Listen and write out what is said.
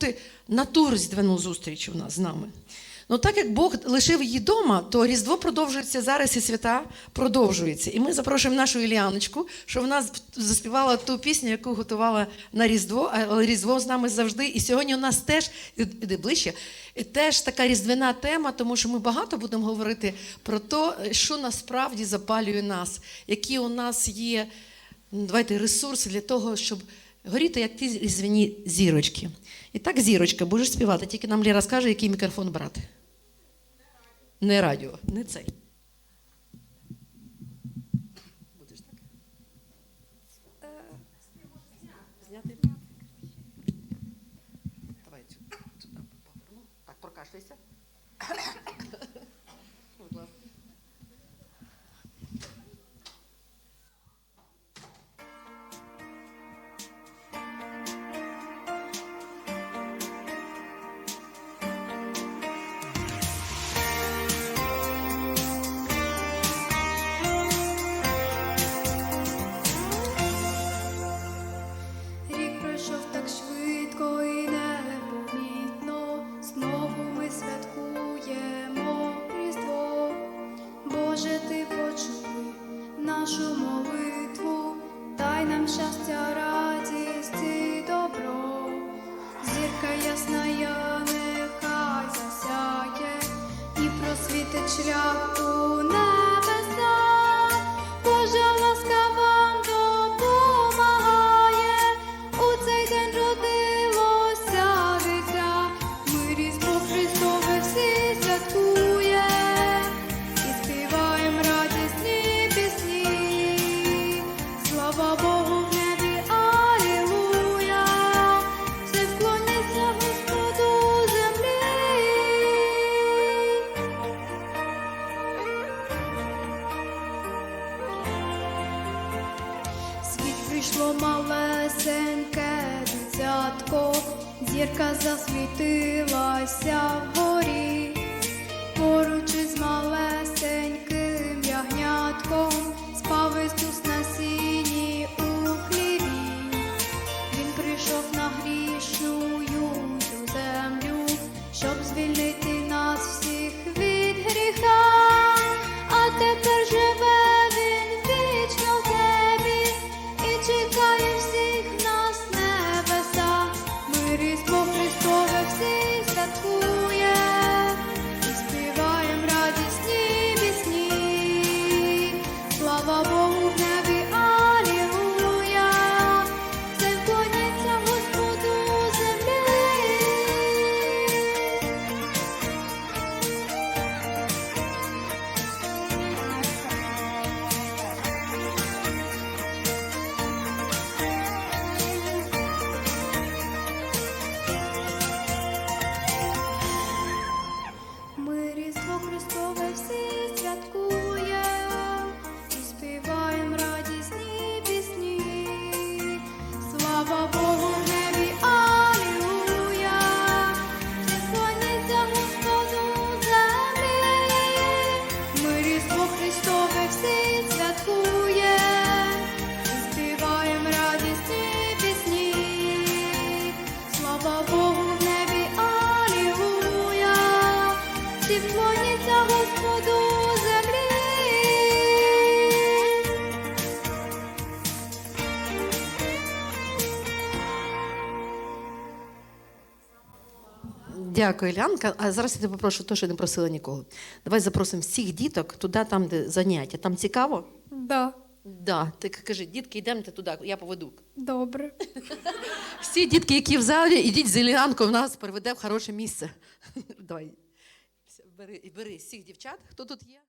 бути на ту різдвяну зустріч у нас з нами. Ну, так як Бог лишив її вдома, то Різдво продовжується зараз і свята продовжуються. І ми запрошуємо нашу Іліаночку, щоб вона заспівала ту пісню, яку готувала на Різдво, але Різдво з нами завжди. І сьогодні у нас теж іди ближче, теж така різдвяна тема, тому що ми багато будемо говорити про те, що насправді запалює нас, які у нас є давайте, ресурси для того, щоб горіти, як ті різдвяні зірочки. І так, зірочка, будеш співати, тільки нам Ліра скаже, який мікрофон брати. Не радіо, не цей. Будеш так? Зняти? Давай сюди. Так, прокашляйся. Ти почуй нашу молитву, дай нам щастя, радість і добро. Зірка ясна, я нехай засяє і просвітить шлях у. Слава Богу в небі, Алілуя, все вклоняться Господу землі. Світ прийшло малесеньке дитятко, зірка засвітилася вгорі, щоб звільнити вклоняться Господу землі. Дякую, Ілянка. А зараз я тебе попрошу те, що не просила нікого. Давай запросимо всіх діток туди, там, де заняття. Там цікаво? Да, Да. Ти кажи, дітки, йдемо туди, я поведу. добре. Всі дітки, які в залі, ідіть з Ілянкою, нас приведе в хороше місце. Давай. Бери, бери всіх дівчат, хто тут є.